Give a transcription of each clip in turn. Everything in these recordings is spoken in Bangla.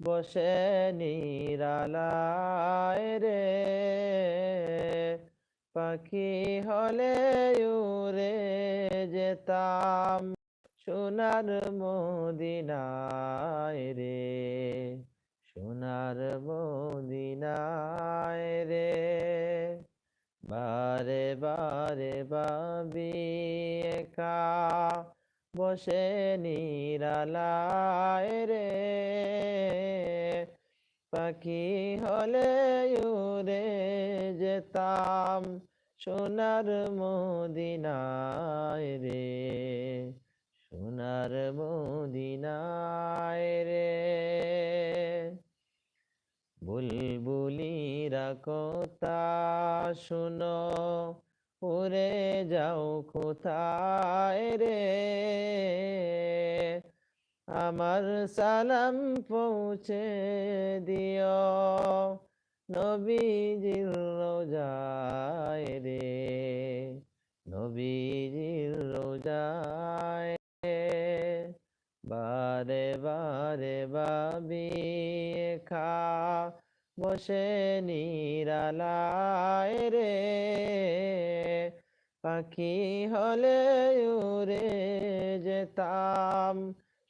বসে নিরালায় রে। পাখি হলে উড়ে যেতাম সোনার মদিনায় রে, সোনার মদিনায় রে। বারে বারে বাবি একা বসে নিরালায় রে পাখি হলে উড়ে যেতাম সোনার মদিনায় রে, সোনার মদিনায় রে। বুলবুলিরা কথা শুনো, উড়ে যাও কোথায় রে? আমার সালাম পৌঁছে দিও। নবীজির রোজায় রে, নবীজির রোজায় বারে বারে বাবি খা, বসে নিরালায় রে। পাখি হলে উড়ে যেতাম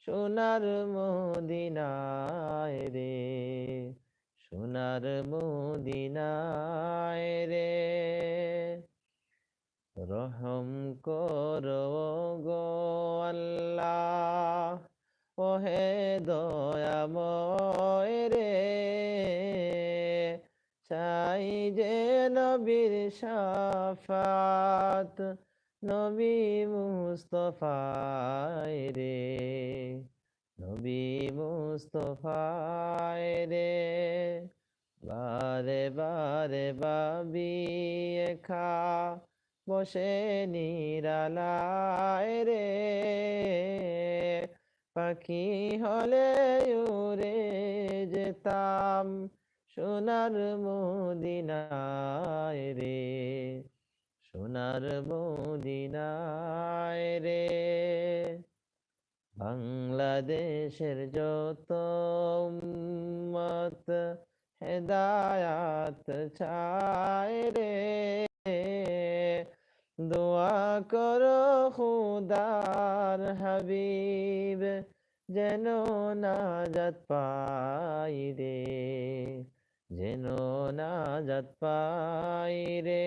সোনার মদিনায় রে, সোনার মদিনায় রে। রহম করো গো আল্লাহ, ওহে দয়াময় রে। চাই যে নবীর সাফাত নবী মুস্তফায় রে, নবী মুস্তফায় রে। বারে বারে বাবি খা বসে নিরালায় রে। পাখি হলে উড়ে যেতাম সোনার মদিনায়। রে সোনার মদিনায় রে। বাংলাদেশের যত মত হেদায়াত চায় রে। দোয়া করো খুদার হাবিব যেন না নাজাত পাই রে, যেন না নাজাত পাই রে।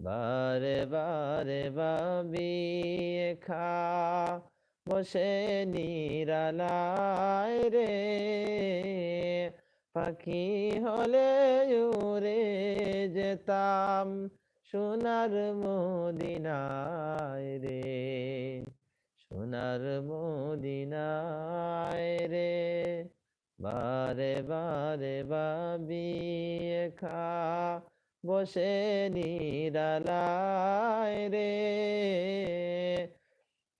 বারে বারে বাবি খা বসে নিরালায় রে। পাখি হলে উড়ে যেতাম সোনার মদিনায় রে, সোনার মদিনায় রে। বারে বারে বাবি খা বসে নিরালায় রে।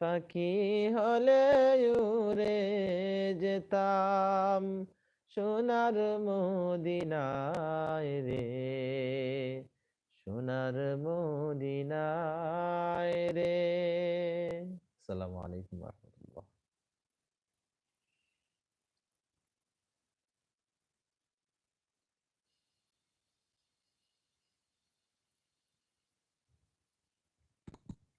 পাখি হলে উড়ে যেতাম সোনার মদিনায় রে। সোনার মদিনায় রে। আসসালামু আলাইকুম